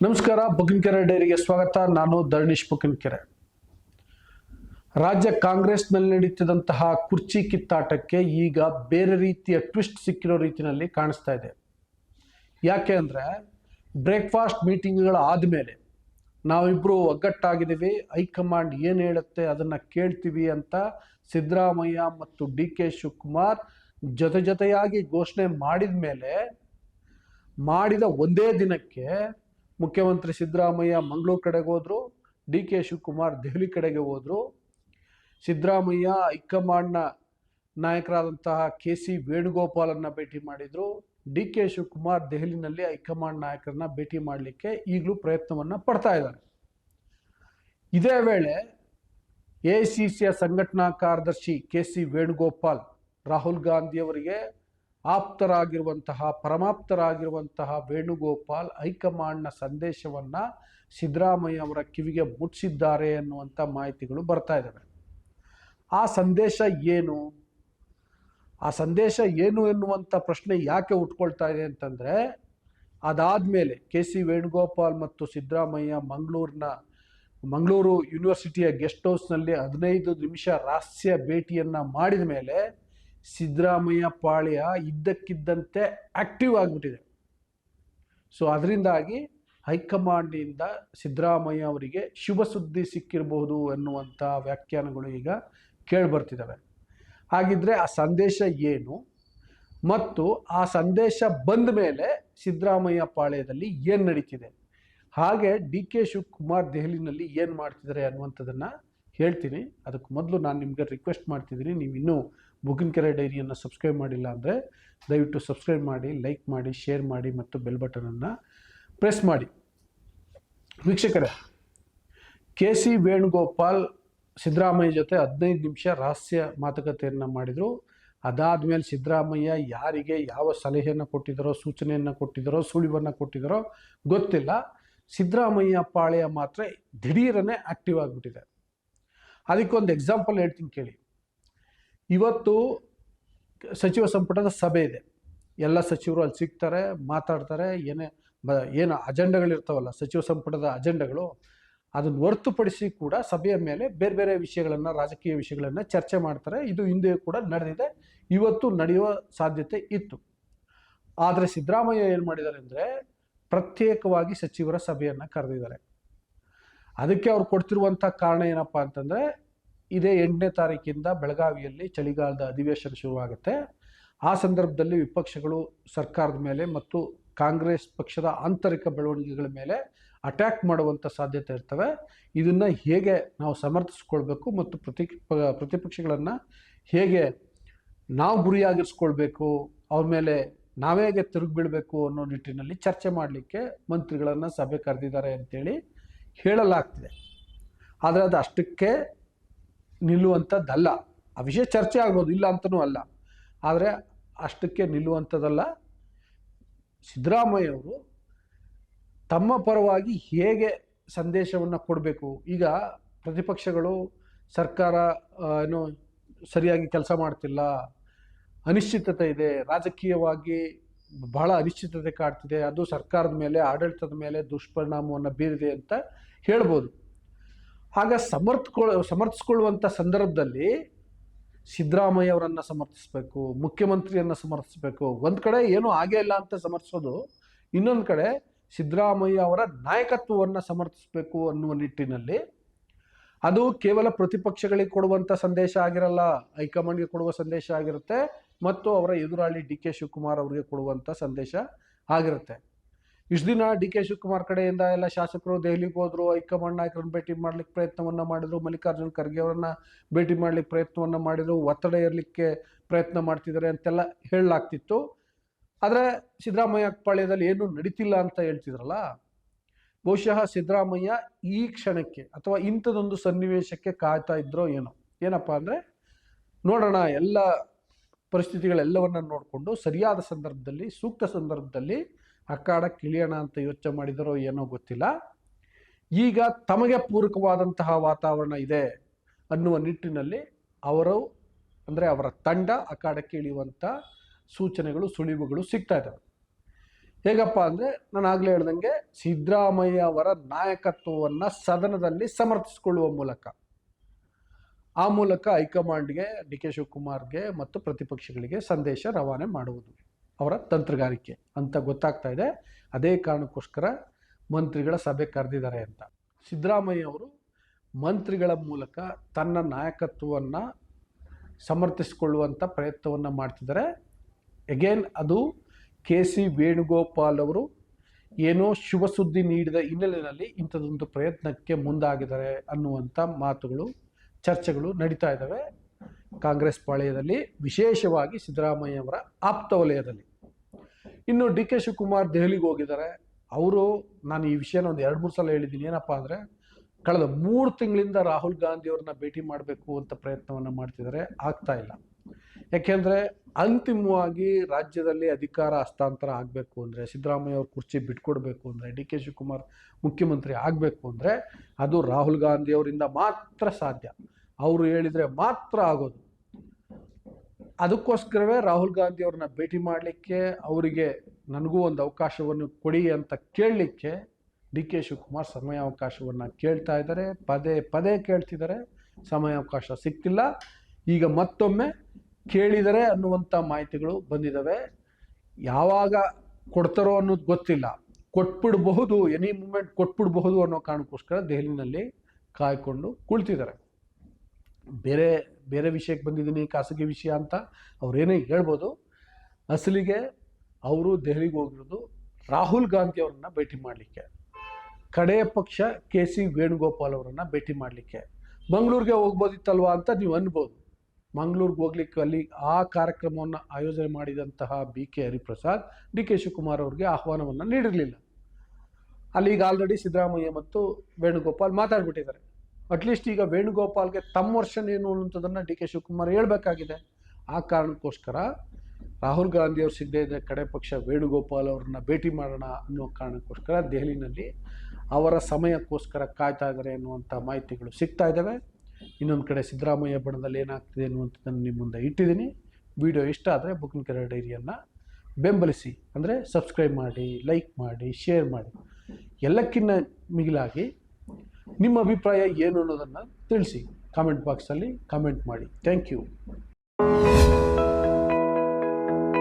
ನಮಸ್ಕಾರ ಬುಕ್ಕಿನಕೆರೆ ಡೈರಿಗೆ ಸ್ವಾಗತ. ನಾನು ಧರಣೀಶ್ ಬುಕ್ಕಿನಕೆರೆ ರಾಜ್ಯ ಕಾಂಗ್ರೆಸ್ನಲ್ಲಿ ನಡೀತಿದಂತಹ ಕುರ್ಚಿ ಕಿತ್ತಾಟಕ್ಕೆ ಈಗ ಬೇರೆ ರೀತಿಯ ಟ್ವಿಸ್ಟ್ ಸಿಕ್ಕಿರೋ ರೀತಿಯಲ್ಲಿ ಕಾಣಿಸ್ತಾ ಇದೆ. ಯಾಕೆ ಅಂದರೆ, ಬ್ರೇಕ್ಫಾಸ್ಟ್ ಮೀಟಿಂಗ್ಗಳು ಆದಮೇಲೆ ನಾವಿಬ್ಬರು ಒಗ್ಗಟ್ಟಾಗಿದ್ದೀವಿ, ಹೈಕಮಾಂಡ್ ಏನು ಹೇಳುತ್ತೆ ಅದನ್ನು ಕೇಳ್ತೀವಿ ಅಂತ ಸಿದ್ದರಾಮಯ್ಯ ಮತ್ತು ಡಿ ಕೆ ಶಿವಕುಮಾರ್ ಜೊತೆ ಜೊತೆಯಾಗಿ ಘೋಷಣೆ ಮಾಡಿದ ಮೇಲೆ ಮಾಡಿದ ಒಂದೇ ದಿನಕ್ಕೆ ಮುಖ್ಯಮಂತ್ರಿ ಸಿದ್ದರಾಮಯ್ಯ ಮಂಗಳೂರು ಕಡೆಗೆ ಹೋದರು, ಡಿ ಕೆ ಶಿವಕುಮಾರ್ ದೆಹಲಿ ಕಡೆಗೆ ಹೋದರು. ಸಿದ್ದರಾಮಯ್ಯ ಹೈಕಮಾಂಡ್ನ ನಾಯಕರಾದಂತಹ ಕೆ ಸಿ ವೇಣುಗೋಪಾಲನ್ನು ಭೇಟಿ ಮಾಡಿದರು. ಡಿ ಕೆ ಶಿವಕುಮಾರ್ ದೆಹಲಿನಲ್ಲಿ ಹೈಕಮಾಂಡ್ ನಾಯಕರನ್ನ ಭೇಟಿ ಮಾಡಲಿಕ್ಕೆ ಈಗಲೂ ಪ್ರಯತ್ನವನ್ನು ಪಡ್ತಾ ಇದ್ದಾರೆ. ಇದೇ ವೇಳೆ ಎ ಸಿ ಸಿಯ ಸಂಘಟನಾ ಕಾರ್ಯದರ್ಶಿ ಕೆ ಸಿ ವೇಣುಗೋಪಾಲ್, ರಾಹುಲ್ ಗಾಂಧಿಯವರಿಗೆ ಆಪ್ತರಾಗಿರುವಂತಹ, ಪರಮಾಪ್ತರಾಗಿರುವಂತಹ ವೇಣುಗೋಪಾಲ್ ಹೈಕಮಾಂಡ್ನ ಸಂದೇಶವನ್ನ ಸಿದ್ದರಾಮಯ್ಯ ಅವರ ಕಿವಿಗೆ ಮುಟ್ಟಿಸಿದ್ದಾರೆ ಅನ್ನುವಂಥ ಮಾಹಿತಿಗಳು ಬರ್ತಾ ಇದ್ದಾವೆ ಆ ಸಂದೇಶ ಏನು? ಆ ಸಂದೇಶ ಏನು ಎನ್ನುವಂಥ ಪ್ರಶ್ನೆ ಯಾಕೆ ಉಟ್ಕೊಳ್ತಾ ಇದೆ ಅಂತಂದರೆ, ಅದಾದಮೇಲೆ ಕೆ ಸಿ ವೇಣುಗೋಪಾಲ್ ಮತ್ತು ಸಿದ್ದರಾಮಯ್ಯ ಮಂಗಳೂರಿನ, ಮಂಗಳೂರು ಯೂನಿವರ್ಸಿಟಿಯ ಗೆಸ್ಟ್ ಹೌಸ್ನಲ್ಲಿ ಹದಿನೈದು ನಿಮಿಷ ರಹಸ್ಯ ಭೇಟಿಯನ್ನು ಮಾಡಿದ ಮೇಲೆ ಸಿದ್ದರಾಮಯ್ಯ ಪಾಳ್ಯ ಇದ್ದಕ್ಕಿದ್ದಂತೆ ಆಕ್ಟಿವ್ ಆಗಿಬಿಟ್ಟಿದೆ. ಸೊ ಅದರಿಂದಾಗಿ ಹೈಕಮಾಂಡಿಂದ ಸಿದ್ದರಾಮಯ್ಯ ಅವರಿಗೆ ಶುಭ ಸುದ್ದಿ ಸಿಕ್ಕಿರಬಹುದು ಎನ್ನುವಂಥ ವ್ಯಾಖ್ಯಾನಗಳು ಈಗ ಕೇಳಿಬರ್ತಿದ್ದಾವೆ. ಹಾಗಿದ್ರೆ ಆ ಸಂದೇಶ ಏನು? ಮತ್ತು ಆ ಸಂದೇಶ ಬಂದ ಮೇಲೆ ಸಿದ್ದರಾಮಯ್ಯ ಪಾಳ್ಯದಲ್ಲಿ ಏನು ನಡೀತಿದೆ? ಹಾಗೆ ಡಿ ಕೆ ಶಿವಕುಮಾರ್ ದೆಹಲಿನಲ್ಲಿ ಏನು ಮಾಡ್ತಿದ್ದಾರೆ ಅನ್ನುವಂಥದ್ದನ್ನು ಹೇಳ್ತೀನಿ. ಅದಕ್ಕೆ ಮೊದಲು ನಾನು ನಿಮಗೆ ರಿಕ್ವೆಸ್ಟ್ ಮಾಡ್ತಿದ್ದೀನಿ. ನೀವು ಇನ್ನೂ ಬುಗಿನ್ಕೆರೆ ಡೈರಿಯನ್ನು ಸಬ್ಸ್ಕ್ರೈಬ್ ಮಾಡಿಲ್ಲ ಅಂದರೆ ದಯವಿಟ್ಟು ಸಬ್ಸ್ಕ್ರೈಬ್ ಮಾಡಿ, ಲೈಕ್ ಮಾಡಿ, ಶೇರ್ ಮಾಡಿ ಮತ್ತು ಬೆಲ್ ಬಟನನ್ನು ಪ್ರೆಸ್ ಮಾಡಿ. ವೀಕ್ಷಕರೇ, ಕೆ ಸಿ ವೇಣುಗೋಪಾಲ್ ಸಿದ್ದರಾಮಯ್ಯ ಜೊತೆ ಹದಿನೈದು ನಿಮಿಷ ರಹಸ್ಯ ಮಾತುಕತೆಯನ್ನು ಮಾಡಿದರು. ಅದಾದಮೇಲೆ ಸಿದ್ದರಾಮಯ್ಯ ಯಾರಿಗೆ ಯಾವ ಸಲಹೆಯನ್ನು ಕೊಟ್ಟಿದ್ದಾರೋ, ಸೂಚನೆಯನ್ನು ಕೊಟ್ಟಿದ್ದಾರೋ, ಸುಳಿವನ್ನು ಕೊಟ್ಟಿದ್ದಾರೋ ಗೊತ್ತಿಲ್ಲ. ಸಿದ್ದರಾಮಯ್ಯ ಪಾಳೆಯ ಮಾತ್ರ ದಿಢೀರನೇ ಆಕ್ಟಿವ್ ಆಗಿಬಿಟ್ಟಿದೆ. ಅದಕ್ಕೊಂದು ಎಕ್ಸಾಂಪಲ್ ಹೇಳ್ತೀನಿ ಕೇಳಿ. ಇವತ್ತು ಸಚಿವ ಸಂಪುಟದ ಸಭೆ ಇದೆ. ಎಲ್ಲ ಸಚಿವರು ಅಲ್ಲಿ ಸಿಗ್ತಾರೆ, ಮಾತಾಡ್ತಾರೆ, ಏನೇ ಬ, ಏನು ಅಜೆಂಡಗಳಿರ್ತಾವಲ್ಲ, ಸಚಿವ ಸಂಪುಟದ ಅಜೆಂಡಗಳು, ಅದನ್ನು ಹೊರತುಪಡಿಸಿ ಕೂಡ ಸಭೆಯ ಮೇಲೆ ಬೇರೆ ಬೇರೆ ವಿಷಯಗಳನ್ನು, ರಾಜಕೀಯ ವಿಷಯಗಳನ್ನು ಚರ್ಚೆ ಮಾಡ್ತಾರೆ. ಇದು ಹಿಂದೆ ಕೂಡ ನಡೆದಿದೆ. ಇವತ್ತು ನಡೆಯುವ ಸಾಧ್ಯತೆ ಇತ್ತು. ಆದರೆ ಸಿದ್ದರಾಮಯ್ಯ ಏನು ಮಾಡಿದ್ದಾರೆ ಅಂದರೆ ಪ್ರತ್ಯೇಕವಾಗಿ ಸಚಿವರ ಸಭೆಯನ್ನು ಕರೆದಿದ್ದಾರೆ. ಅದಕ್ಕೆ ಅವ್ರು ಕೊಡ್ತಿರುವಂಥ ಕಾರಣ ಏನಪ್ಪ ಅಂತಂದರೆ ಇದೇ ಎಂಟನೇ ತಾರೀಕಿಂದ ಬೆಳಗಾವಿಯಲ್ಲಿ ಚಳಿಗಾಲದ ಅಧಿವೇಶನ ಶುರುವಾಗುತ್ತೆ. ಆ ಸಂದರ್ಭದಲ್ಲಿ ವಿಪಕ್ಷಗಳು ಸರ್ಕಾರದ ಮೇಲೆ ಮತ್ತು ಕಾಂಗ್ರೆಸ್ ಪಕ್ಷದ ಆಂತರಿಕ ಬೆಳವಣಿಗೆಗಳ ಮೇಲೆ ಅಟ್ಯಾಕ್ ಮಾಡುವಂಥ ಸಾಧ್ಯತೆ ಇರ್ತವೆ. ಇದನ್ನು ಹೇಗೆ ನಾವು ಸಮರ್ಥಿಸ್ಕೊಳ್ಬೇಕು ಮತ್ತು ಪ್ರತಿ ಪ್ರತಿಪಕ್ಷಗಳನ್ನು ಹೇಗೆ ನಾವು ಗುರಿಯಾಗಿರಿಸ್ಕೊಳ್ಬೇಕು, ಅವ್ರ ಮೇಲೆ ನಾವೇ ಹೇಗೆ ಅನ್ನೋ ನಿಟ್ಟಿನಲ್ಲಿ ಚರ್ಚೆ ಮಾಡಲಿಕ್ಕೆ ಮಂತ್ರಿಗಳನ್ನು ಸಭೆ ಕರೆದಿದ್ದಾರೆ ಅಂತೇಳಿ ಹೇಳಲಾಗ್ತಿದೆ. ಆದರೆ ಅದು ಅಷ್ಟಕ್ಕೆ ನಿಲ್ಲುವಂಥದ್ದಲ್ಲ. ಆ ವಿಷಯ ಚರ್ಚೆ ಆಗ್ಬೋದು, ಇಲ್ಲ ಅಂತನೂ ಅಲ್ಲ. ಆದರೆ ಅಷ್ಟಕ್ಕೆ ನಿಲ್ಲುವಂಥದ್ದಲ್ಲ. ಸಿದ್ದರಾಮಯ್ಯವರು ತಮ್ಮ ಪರವಾಗಿ ಹೇಗೆ ಸಂದೇಶವನ್ನು ಕೊಡಬೇಕು? ಈಗ ಪ್ರತಿಪಕ್ಷಗಳು ಸರ್ಕಾರ ಏನು ಸರಿಯಾಗಿ ಕೆಲಸ ಮಾಡ್ತಿಲ್ಲ. ಅನಿಶ್ಚಿತತೆ ಇದೆ. ರಾಜಕೀಯವಾಗಿ ಬಹಳ ಅನಿಶ್ಚಿತತೆ ಕಾಡ್ತಿದೆ. ಅದು ಸರ್ಕಾರದ ಮೇಲೆ, ಆಡಳಿತದ ಮೇಲೆ ದುಷ್ಪರಿಣಾಮವನ್ನು ಬೀರಿದೆ ಅಂತ ಹೇಳ್ಬೋದು. ಆಗ ಸಮರ್ಥ್ಕೊಳ್ ಸಮರ್ಥಿಸ್ಕೊಳ್ಳುವಂಥ ಸಂದರ್ಭದಲ್ಲಿ ಸಿದ್ದರಾಮಯ್ಯ ಅವರನ್ನು ಸಮರ್ಥಿಸಬೇಕು, ಮುಖ್ಯಮಂತ್ರಿಯನ್ನು ಸಮರ್ಥಿಸಬೇಕು. ಒಂದು ಕಡೆ ಏನೂ ಆಗೇ ಇಲ್ಲ ಅಂತ ಸಮರ್ಥಿಸೋದು, ಇನ್ನೊಂದು ಕಡೆ ಸಿದ್ದರಾಮಯ್ಯ ಅವರ ನಾಯಕತ್ವವನ್ನು ಸಮರ್ಥಿಸಬೇಕು ಅನ್ನುವ ನಿಟ್ಟಿನಲ್ಲಿ. ಅದು ಕೇವಲ ಪ್ರತಿಪಕ್ಷಗಳಿಗೆ ಕೊಡುವಂಥ ಸಂದೇಶ ಆಗಿರಲ್ಲ, ಹೈಕಮಾಂಡ್ಗೆ ಕೊಡುವ ಸಂದೇಶ ಆಗಿರುತ್ತೆ, ಮತ್ತು ಅವರ ಎದುರಾಳಿ ಡಿ ಕೆ ಶಿವಕುಮಾರ್ ಅವರಿಗೆ ಕೊಡುವಂಥ ಸಂದೇಶ ಆಗಿರುತ್ತೆ. ಇಷ್ಟು ದಿನ ಡಿ ಕೆ ಶಿವಕುಮಾರ್ ಕಡೆಯಿಂದ ಎಲ್ಲ ಶಾಸಕರು ದೆಹಲಿಗೆ ಹೋದ್ರು, ಹೈಕಮಾಂಡ್ ನಾಯಕರನ್ನ ಭೇಟಿ ಮಾಡ್ಲಿಕ್ಕೆ ಪ್ರಯತ್ನವನ್ನ ಮಾಡಿದ್ರು, ಮಲ್ಲಿಕಾರ್ಜುನ್ ಖರ್ಗೆ ಅವರನ್ನ ಭೇಟಿ ಮಾಡ್ಲಿಕ್ಕೆ ಪ್ರಯತ್ನವನ್ನ ಮಾಡಿದ್ರು, ಒತ್ತಡ ಇರಲಿಕ್ಕೆ ಪ್ರಯತ್ನ ಮಾಡ್ತಿದ್ದಾರೆ ಅಂತೆಲ್ಲ ಹೇಳಲಾಗ್ತಿತ್ತು. ಆದರೆ ಸಿದ್ದರಾಮಯ್ಯ ಪಾಳ್ಯದಲ್ಲಿ ಏನು ನಡೀತಿಲ್ಲ ಅಂತ ಹೇಳ್ತಿದ್ರಲ್ಲ, ಬಹುಶಃ ಸಿದ್ದರಾಮಯ್ಯ ಈ ಕ್ಷಣಕ್ಕೆ ಅಥವಾ ಇಂಥದೊಂದು ಸನ್ನಿವೇಶಕ್ಕೆ ಕಾಯ್ತಾ ಇದ್ರೋ ಏನೋ. ಏನಪ್ಪ ಅಂದರೆ, ನೋಡೋಣ, ಎಲ್ಲ ಪರಿಸ್ಥಿತಿಗಳೆಲ್ಲವನ್ನ ನೋಡಿಕೊಂಡು, ಸರಿಯಾದ ಸಂದರ್ಭದಲ್ಲಿ, ಸೂಕ್ತ ಸಂದರ್ಭದಲ್ಲಿ ಅಖಾಡಕ್ಕೆ ಇಳಿಯೋಣ ಅಂತ ಯೋಚನೆ ಮಾಡಿದರೋ ಏನೋ ಗೊತ್ತಿಲ್ಲ. ಈಗ ತಮಗೆ ಪೂರಕವಾದಂತಹ ವಾತಾವರಣ ಇದೆ ಅನ್ನುವ ನಿಟ್ಟಿನಲ್ಲಿ ಅವರು, ಅಂದರೆ ಅವರ ತಂಡ ಅಖಾಡಕ್ಕೆ ಇಳಿಯುವಂಥ ಸೂಚನೆಗಳು, ಸುಳಿವುಗಳು ಸಿಗ್ತಾ ಇದ್ದಾವೆ. ಹೇಗಪ್ಪ ಅಂದರೆ ನಾನು ಆಗಲೇ ಹೇಳ್ದಂಗೆ ಸಿದ್ದರಾಮಯ್ಯ ಅವರ ನಾಯಕತ್ವವನ್ನು ಸದನದಲ್ಲಿ ಸಮರ್ಥಿಸಿಕೊಳ್ಳುವ ಮೂಲಕ. ಆ ಮೂಲಕ ಹೈಕಮಾಂಡ್ಗೆ, ಡಿ ಕೆ ಶಿವಕುಮಾರ್ಗೆ ಮತ್ತು ಪ್ರತಿಪಕ್ಷಗಳಿಗೆ ಸಂದೇಶ ರವಾನೆ ಮಾಡುವುದು. ಅವರ ತಂತ್ರಗಾರಿಕೆ ಅಂತ ಗೊತ್ತಾಗ್ತಾ ಇದೆ. ಅದೇ ಕಾರಣಕ್ಕೋಸ್ಕರ ಮಂತ್ರಿಗಳ ಸಭೆ ಕರೆದಿದ್ದಾರೆ ಅಂತ. ಸಿದ್ದರಾಮಯ್ಯ ಅವರು ಮಂತ್ರಿಗಳ ಮೂಲಕ ತನ್ನ ನಾಯಕತ್ವವನ್ನು ಸಮರ್ಥಿಸಿಕೊಳ್ಳುವಂಥ ಪ್ರಯತ್ನವನ್ನು ಮಾಡ್ತಿದ್ದಾರೆ. ಎಗೇನ್ ಅದು ಕೆ ಸಿ ವೇಣುಗೋಪಾಲ್ ಅವರು ಏನೋ ಶುಭ ಸುದ್ದಿ ನೀಡಿದ ಹಿನ್ನೆಲೆಯಲ್ಲಿ ಇಂಥದ್ದೊಂದು ಪ್ರಯತ್ನಕ್ಕೆ ಮುಂದಾಗಿದ್ದಾರೆ ಅನ್ನುವಂಥ ಮಾತುಗಳು, ಚರ್ಚೆಗಳು ನಡೀತಾ ಇದ್ದಾವೆ. ಕಾಂಗ್ರೆಸ್ ಪಾಳೆಯದಲ್ಲಿ ವಿಶೇಷವಾಗಿ ಸಿದ್ದರಾಮಯ್ಯ ಅವರ ಆಪ್ತ ವಲಯದಲ್ಲಿ. ಇನ್ನು ಡಿ ಕೆ ಶಿವಕುಮಾರ್ ದೆಹಲಿಗೆ ಹೋಗಿದ್ದಾರೆ. ಅವರು ನಾನು ಈ ವಿಷಯನ ಒಂದು ಎರಡು, ಮೂರು ಸಲ ಹೇಳಿದ್ದೀನಿ. ಏನಪ್ಪ ಅಂದರೆ ಕಳೆದ ಮೂರು ತಿಂಗಳಿಂದ ರಾಹುಲ್ ಗಾಂಧಿ ಅವ್ರನ್ನ ಭೇಟಿ ಮಾಡಬೇಕು ಅಂತ ಪ್ರಯತ್ನವನ್ನು ಮಾಡ್ತಿದ್ದಾರೆ. ಆಗ್ತಾ ಇಲ್ಲ. ಯಾಕೆಂದರೆ ಅಂತಿಮವಾಗಿ ರಾಜ್ಯದಲ್ಲಿ ಅಧಿಕಾರ ಹಸ್ತಾಂತರ ಆಗಬೇಕು ಅಂದರೆ, ಸಿದ್ದರಾಮಯ್ಯ ಅವ್ರ ಕುರ್ಚಿ ಬಿಟ್ಕೊಡ್ಬೇಕು ಅಂದರೆ, ಡಿ ಕೆ ಶಿವಕುಮಾರ್ ಮುಖ್ಯಮಂತ್ರಿ ಆಗಬೇಕು ಅಂದರೆ ಅದು ರಾಹುಲ್ ಗಾಂಧಿ ಅವರಿಂದ ಮಾತ್ರ ಸಾಧ್ಯ. ಅವರು ಹೇಳಿದರೆ ಮಾತ್ರ ಆಗೋದು. ಅದಕ್ಕೋಸ್ಕರವೇ ರಾಹುಲ್ ಗಾಂಧಿ ಅವ್ರನ್ನ ಭೇಟಿ ಮಾಡಲಿಕ್ಕೆ ಅವರಿಗೆ ನನಗೂ ಒಂದು ಅವಕಾಶವನ್ನು ಕೊಡಿ ಅಂತ ಕೇಳಲಿಕ್ಕೆ ಡಿ ಕೆ ಶಿವಕುಮಾರ್ ಸಮಯಾವಕಾಶವನ್ನು ಕೇಳ್ತಾ ಇದ್ದಾರೆ. ಪದೇ ಪದೇ ಕೇಳ್ತಿದ್ದಾರೆ. ಸಮಯಾವಕಾಶ ಸಿಗ್ತಿಲ್ಲ ಈಗ ಮತ್ತೊಮ್ಮೆ ಕೇಳಿದರೆ ಅನ್ನುವಂಥ ಮಾಹಿತಿಗಳು ಬಂದಿದ್ದಾವೆ. ಯಾವಾಗ ಕೊಡ್ತಾರೋ ಅನ್ನೋದು ಗೊತ್ತಿಲ್ಲ. ಕೊಟ್ಬಿಡಬಹುದು, ಎನಿ ಮೂಮೆಂಟ್ ಕೊಟ್ಬಿಡಬಹುದು ಅನ್ನೋ ಕಾರಣಕ್ಕೋಸ್ಕರ ದೆಹಲಿನಲ್ಲಿ ಕಾಯ್ಕೊಂಡು ಕುಳಿತಿದ್ದಾರೆ. ಬೇರೆ ಬೇರೆ ವಿಷಯಕ್ಕೆ ಬಂದಿದ್ದೀನಿ, ಖಾಸಗಿ ವಿಷಯ ಅಂತ ಅವ್ರೇನೇ ಹೇಳ್ಬೋದು, ಅಸಲಿಗೆ ಅವರು ದೆಹಲಿಗೆ ಹೋಗಿರೋದು ರಾಹುಲ್ ಗಾಂಧಿ ಅವ್ರನ್ನ ಭೇಟಿ ಮಾಡಲಿಕ್ಕೆ. ಕಡೆಯ ಪಕ್ಷ ಕೆ ಸಿ ವೇಣುಗೋಪಾಲ್ ಅವರನ್ನು ಭೇಟಿ ಮಾಡಲಿಕ್ಕೆ. ಮಂಗಳೂರಿಗೆ ಹೋಗ್ಬೋದಿತ್ತಲ್ವಾ ಅಂತ ನೀವು ಅನ್ಬೋದು. ಮಂಗಳೂರಿಗೆ ಹೋಗ್ಲಿಕ್ಕೆ ಅಲ್ಲಿ ಆ ಕಾರ್ಯಕ್ರಮವನ್ನು ಆಯೋಜನೆ ಮಾಡಿದಂತಹ B K Hariprasad, D K Shivakumar ಅವರಿಗೆ ಆಹ್ವಾನವನ್ನು ನೀಡಿರಲಿಲ್ಲ. ಅಲ್ಲಿ ಈಗ ಆಲ್ರೆಡಿ ಸಿದ್ದರಾಮಯ್ಯ ಮತ್ತು ವೇಣುಗೋಪಾಲ್ ಮಾತಾಡ್ಬಿಟ್ಟಿದ್ದಾರೆ. ಅಟ್ಲೀಸ್ಟ್ ಈಗ ವೇಣುಗೋಪಾಲ್ಗೆ ತಮ್ಮ ವರ್ಷನ್ ಏನು ಅನ್ನುವಂಥದ್ದನ್ನು ಡಿ ಕೆ ಶಿವಕುಮಾರ್ ಹೇಳಬೇಕಾಗಿದೆ. ಆ ಕಾರಣಕ್ಕೋಸ್ಕರ ರಾಹುಲ್ ಗಾಂಧಿ ಅವ್ರು ಸಿಗದೇ ಇದ್ದರೆ ಕಡೆ ಪಕ್ಷ ವೇಣುಗೋಪಾಲ್ ಅವ್ರನ್ನ ಭೇಟಿ ಮಾಡೋಣ ಅನ್ನೋ ಕಾರಣಕ್ಕೋಸ್ಕರ ದೆಹಲಿನಲ್ಲಿ ಅವರ ಸಮಯಕ್ಕೋಸ್ಕರ ಕಾಯ್ತಾ ಇದ್ದಾರೆ ಅನ್ನುವಂಥ ಮಾಹಿತಿಗಳು ಸಿಗ್ತಾ ಇದ್ದಾವೆ. ಇನ್ನೊಂದು ಕಡೆ ಸಿದ್ದರಾಮಯ್ಯ ಬಣದಲ್ಲಿ ಏನಾಗ್ತಿದೆ ಅನ್ನುವಂಥದ್ದನ್ನು ನಿಮ್ಮ ಮುಂದೆ ಇಟ್ಟಿದ್ದೀನಿ. ವಿಡಿಯೋ ಇಷ್ಟ ಆದರೆ ಬುಕ್ಕಿನ ಕೆರೆ ಡೈರಿಯನ್ನು ಬೆಂಬಲಿಸಿ. ಅಂದರೆ ಸಬ್ಸ್ಕ್ರೈಬ್ ಮಾಡಿ ಲೈಕ್ ಮಾಡಿ ಶೇರ್ ಮಾಡಿ. ಎಲ್ಲಕ್ಕಿನ್ನ ಮಿಗಿಲಾಗಿ ನಿಮ್ಮ ಅಭಿಪ್ರಾಯ ಏನು ಅನ್ನೋದನ್ನು ತಿಳಿಸಿ. ಕಾಮೆಂಟ್ ಬಾಕ್ಸಲ್ಲಿ ಕಾಮೆಂಟ್ ಮಾಡಿ. Thank you